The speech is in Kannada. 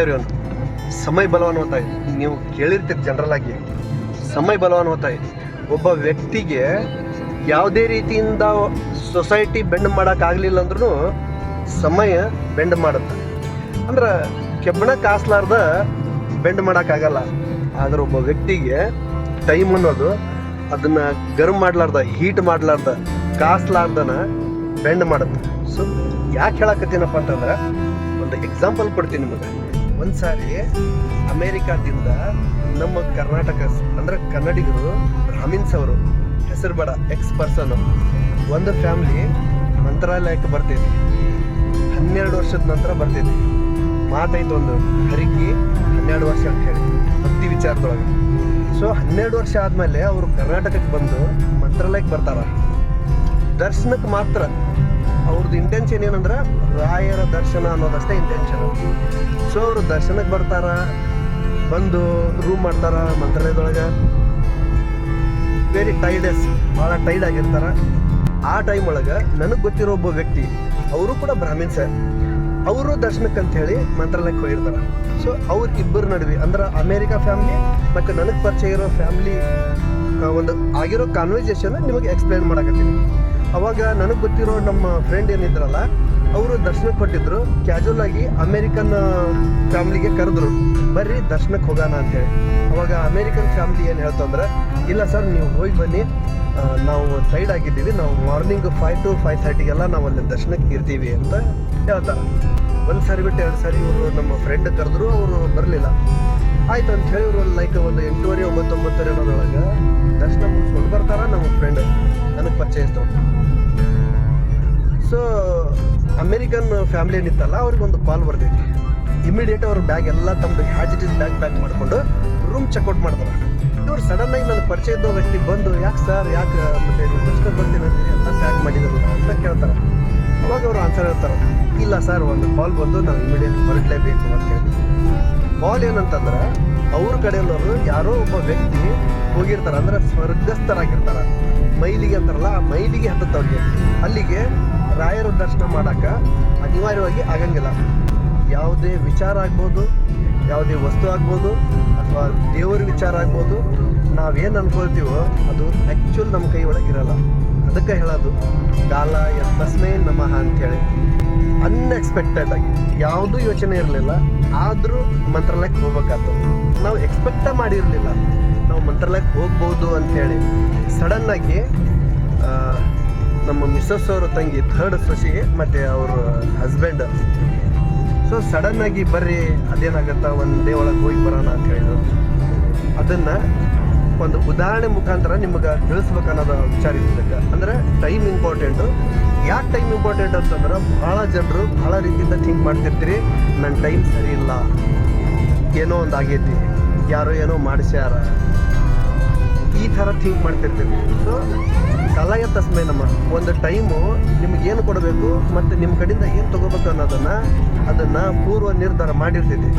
ಅವನು ಸಮಯ ಬಲವಾನ್ ಹೋಗ್ತಾ ನೀವು ಕೇಳಿರ್ತೀರಿ ಜನರಲ್ ಆಗಿ. ಸಮಯ ಬಲವಾನ್ ಹೋಗ್ತಾ ಒಬ್ಬ ವ್ಯಕ್ತಿಗೆ ಯಾವುದೇ ರೀತಿಯಿಂದ ಸೊಸೈಟಿ ಬೆಂಡ್ ಮಾಡೋಕ್ಕಾಗಲಿಲ್ಲ ಅಂದ್ರೂ ಸಮಯ ಬೆಂಡ್ ಮಾಡುತ್ತೆ. ಅಂದ್ರೆ ಕೆಬ್ಬಣ ಕಾಸ್ಲಾರ್ದ ಬೆಂಡ್ ಮಾಡೋಕ್ಕಾಗಲ್ಲ ಆದ್ರೆ ಒಬ್ಬ ವ್ಯಕ್ತಿಗೆ ಟೈಮ್ ಅನ್ನೋದು ಅದನ್ನ ಗರ್ಮ್ ಮಾಡಲಾರ್ದ ಹೀಟ್ ಮಾಡಲಾರ್ದ, ಕಾಸ್ಲಾರ್ದನ ಬೆಂಡ್ ಮಾಡುತ್ತೆ. ಸೊ ಯಾಕೆ ಹೇಳಕತ್ತೀನಪ್ಪ ಅಂತಂದ್ರೆ, ಒಂದು ಎಕ್ಸಾಂಪಲ್ ಕೊಡ್ತೀನಿ ನಿಮಗೆ. ಒಂದು ಸಾರಿ ಅಮೇರಿಕಾದಿಂದ ನಮ್ಮ ಕರ್ನಾಟಕ ಅಂದ್ರೆ ಕನ್ನಡಿಗರು ಬ್ರಾಹ್ಮಿನ್ಸ್ ಅವರು, ಹೆಸರು ಬಡ ಎಕ್ಸ್ ಪರ್ಸನ್ ಒಂದು ಫ್ಯಾಮ್ಲಿ ಮಂತ್ರಾಲಯಕ್ಕೆ ಬರ್ತೈತಿ. ಹನ್ನೆರಡು ವರ್ಷದ ನಂತರ ಬರ್ತೈತಿ. ಮಾತೈತೆ ಒಂದು ಹರಿಕಿ ಹನ್ನೆರಡು ವರ್ಷ ಅಂತ ಹೇಳಿ, ಭಕ್ತಿ ವಿಚಾರದೊಳಗೆ. ಸೊ ಹನ್ನೆರಡು ವರ್ಷ ಆದಮೇಲೆ ಅವರು ಕರ್ನಾಟಕಕ್ಕೆ ಬಂದು ಮಂತ್ರಾಲಯಕ್ಕೆ ಬರ್ತಾರ. ದರ್ಶನಕ್ಕೆ ಮಾತ್ರ. ಅವ್ರದ್ದು ಇಂಟೆನ್ಷನ್ ಏನಂದ್ರೆ ರಾಯರ ದರ್ಶನ ಅನ್ನೋದಷ್ಟೇ ಇಂಟೆನ್ಷನ್ ಸೊ ಅವರು ದರ್ಶನಕ್ಕೆ ಬರ್ತಾರ? ಬಂದು ರೂಮ್ ಮಾಡ್ತಾರ ಮಂತ್ರಾಲಯದೊಳಗೆ? ವೆರಿ ಟೈಡೆಸ್ ಭಾಳ ಟೈಡ್ ಆಗಿರ್ತಾರ? ಆ ಟೈಮ್ ಒಳಗೆ ನನಗೆ ಗೊತ್ತಿರೋ ಒಬ್ಬ ವ್ಯಕ್ತಿ, ಅವರು ಕೂಡ ಬ್ರಾಹ್ಮಿನ್ಸ್ ಅವರು ದರ್ಶನಕ್ಕೆ ಅಂತ ಹೇಳಿ ಮಂತ್ರಾಲಯಕ್ಕೆ ಹೋಗಿರ್ತಾರೆ. ಸೊ ಅವ್ರ ಇಬ್ಬರು ನಡುವೆ, ಅಂದ್ರೆ ಅಮೇರಿಕಾ ಫ್ಯಾಮ್ಲಿ ಮತ್ತು ನನಗೆ ಪರಿಚಯ ಇರೋ ಫ್ಯಾಮ್ಲಿ ಒಂದು ಆಗಿರೋ ಕಾನ್ವರ್ಸೇಷನ್ ನಿಮಗೆ ಎಕ್ಸ್ಪ್ಲೈನ್ ಮಾಡಕತ್ತೀನಿ. ಅವಾಗ ನನಗೆ ಗೊತ್ತಿರೋ ನಮ್ಮ ಫ್ರೆಂಡ್ ಏನಿದ್ರಲ್ಲ ಅವರು ದರ್ಶನ ಕೊಟ್ಟಿದ್ರು. ಕ್ಯಾಜುವಲ್ ಆಗಿ ಅಮೇರಿಕನ್ ಫ್ಯಾಮ್ಲಿಗೆ ಕರೆದ್ರು. ಬರ್ರಿ ದರ್ಶನಕ್ಕೆ ಹೋಗೋಣ ಅಂತೇಳಿ ಅವಾಗ ಅಮೇರಿಕನ್ ಫ್ಯಾಮ್ಲಿ ಏನು ಹೇಳ್ತಂದ್ರೆ ಇಲ್ಲ ಸರ್, ನೀವು ಹೋಗಿ ಬನ್ನಿ. ನಾವು ಸೈಡ್ ಆಗಿದ್ದೀವಿ. ನಾವು ಮಾರ್ನಿಂಗ್ ಫೈವ್ ಟು ಫೈವ್ ಥರ್ಟಿಗೆಲ್ಲ ನಾವು ಅಲ್ಲಿ ದರ್ಶನಕ್ಕೆ ಇರ್ತೀವಿ ಅಂತ ಹೇಳ್ತಾರೆ. ಒಂದು ಸಾರಿ ಬಿಟ್ಟು ಎರಡು ಸಾರಿ ಇವರು ನಮ್ಮ ಫ್ರೆಂಡ್ ಕರೆದ್ರು, ಅವರು ಬರಲಿಲ್ಲ. ಆಯ್ತು ಅಂತ ಹೇಳಿ ಇವರು ಲೈಕ್ ಒಂದು ಎಂಟೂವರೆ, ಒಂಬತ್ತೊಂಬತ್ತರೆ ಅನ್ನೋದ್ರೊಳಗೆ ದರ್ಶನ ಮುಗಿಸ್ಕೊಂಡು ಬರ್ತಾರ. ನಮ್ಮ ಫ್ರೆಂಡ್ ಅಮೇರಿಕನ್ ಫ್ಯಾಮಿಲಿ ಏನಿತ್ತಲ್ಲ ಅವ್ರಿಗೆ ಒಂದು ಕಾಲ್ ಬರ್ತೈತಿ ಇಮಿಡಿಯೇಟ್ ಅವ್ರ ಬ್ಯಾಗ್ ಎಲ್ಲ ತಮ್ಮದು ಹ್ಯಾಜಿಟಿಸ್ ಬ್ಯಾಗ್ ಪ್ಯಾಕ್ ಮಾಡಿಕೊಂಡು ರೂಮ್ ಚೆಕ್ಔಟ್ ಮಾಡ್ತಾರೆ. ಇವ್ರು ಸಡನ್ ಆಗಿ ನನ್ನ ಪರಿಚಯ ಇದ್ದ ವ್ಯಕ್ತಿ ಬಂದು, ಯಾಕೆ ಸರ್ ಯಾಕೆ, ಮತ್ತೆ ನೀವು ಬರ್ತೀನಿ ಅಂತ ಪ್ಯಾಕ್ ಮಾಡಿದ್ರು ಅಂತ ಕೇಳ್ತಾರೆ. ಅವಾಗ ಅವ್ರು ಆನ್ಸರ್ ಹೇಳ್ತಾರೆ, ಇಲ್ಲ ಸರ್ ಒಂದು ಕಾಲ್ ಬಂದು ನಾವು ಇಮಿಡಿಯೇಟ್ ಹೊರಟಲೇಬೇಕು ಅಂತ ಹೇಳಿ. ಕಾಲ್ ಏನಂತಂದ್ರೆ, ಅವ್ರ ಕಡೆಯಲ್ಲವರು ಯಾರೋ ಒಬ್ಬ ವ್ಯಕ್ತಿ ಹೋಗಿರ್ತಾರೆ, ಅಂದ್ರೆ ಸ್ವರ್ಗಸ್ಥರಾಗಿರ್ತಾರ. ಮೈಲಿಗೆ ಅಂತಾರಲ್ಲ, ಆ ಮೈಲಿಗೆ ಹತ್ತತ್ತವ್ರಿಗೆ ಅಲ್ಲಿಗೆ ರಾಯರ ದರ್ಶನ ಮಾಡಕ್ಕೆ ಅನಿವಾರ್ಯವಾಗಿ ಆಗಂಗಿಲ್ಲ. ಯಾವುದೇ ವಿಚಾರ ಆಗ್ಬೋದು, ಯಾವುದೇ ವಸ್ತು ಆಗ್ಬೋದು, ಅಥವಾ ದೇವರ ವಿಚಾರ ಆಗ್ಬೋದು, ನಾವೇನು ಅನ್ಕೊಳ್ತೀವೋ ಅದು ಆ್ಯಕ್ಚುಲ್ ನಮ್ಮ ಕೈ ಒಳಗೆ ಇರಲ್ಲ. ಅದಕ್ಕೆ ಹೇಳೋದು ಕಾಲ ತಸ್ಮೈ ನಮಃ ಅಂತೇಳಿ. ಅನ್ಎಕ್ಸ್ಪೆಕ್ಟೆಡ್ ಆಗಿ, ಯಾವುದೂ ಯೋಚನೆ ಇರಲಿಲ್ಲ, ಆದರೂ ಮಂತ್ರಾಲಯಕ್ಕೆ ಹೋಗ್ಬೇಕಾಯ್ತು ನಾವು ಎಕ್ಸ್ಪೆಕ್ಟ ಮಾಡಿರಲಿಲ್ಲ. ನಾವು ಮಂತ್ರಾಲಯಕ್ಕೆ ಹೋಗ್ಬೋದು ಅಂಥೇಳಿ ಸಡನ್ನಾಗಿ ನಮ್ಮ ಮಿಸ್ಸಸ್ ಅವರ ತಂಗಿ ಥರ್ಡ್ ಶಶಿಗೆ ಮತ್ತು ಅವ್ರ ಹಸ್ಬೆಂಡ್ ಸೊ ಸಡನ್ನಾಗಿ ಬರ್ರಿ, ಅದೇನಾಗತ್ತ, ಒಂದು ಡೇ ಒಳಗೆ ಹೋಗಿ ಬರೋಣ ಅಂತ ಹೇಳಿದ್ರು. ಅದನ್ನು ಒಂದು ಉದಾಹರಣೆ ಮುಖಾಂತರ ನಿಮಗೆ ತಿಳಿಸ್ಬೇಕನ್ನೋದು ವಿಚಾರ ಇದ್ದಕ್ಕೆ ಅಂದರೆ ಟೈಮ್ ಇಂಪಾರ್ಟೆಂಟು ಯಾಕೆ ಟೈಮ್ ಇಂಪಾರ್ಟೆಂಟ್ ಅಂತಂದ್ರೆ, ಭಾಳ ಜನರು ಭಾಳ ರೀತಿಯಿಂದ ಥಿಂಕ್ ಮಾಡ್ತಿರ್ತೀರಿ ನನ್ನ ಟೈಮ್ ಸರಿ ಇಲ್ಲ. ಏನೋ ಒಂದು ಆಗೈತಿ. ಯಾರೋ ಏನೋ ಮಾಡಿಸ್ಯಾರ. ಈ ಥರ ಥಿಂಕ್ ಮಾಡ್ತಿರ್ತೀವಿ. ಸೊ ಕಲಾಯ ತಸ್ಮೆ ನಮ್ಮ. ಒಂದು ಟೈಮು ನಿಮ್ಗೆ ಏನು ಕೊಡಬೇಕು, ಮತ್ತು ನಿಮ್ಮ ಕಡೆಯಿಂದ ಏನು ತೊಗೋಬೇಕು ಅನ್ನೋದನ್ನು, ಅದನ್ನು ಪೂರ್ವ ನಿರ್ಧಾರ ಮಾಡಿರ್ತೈತಿ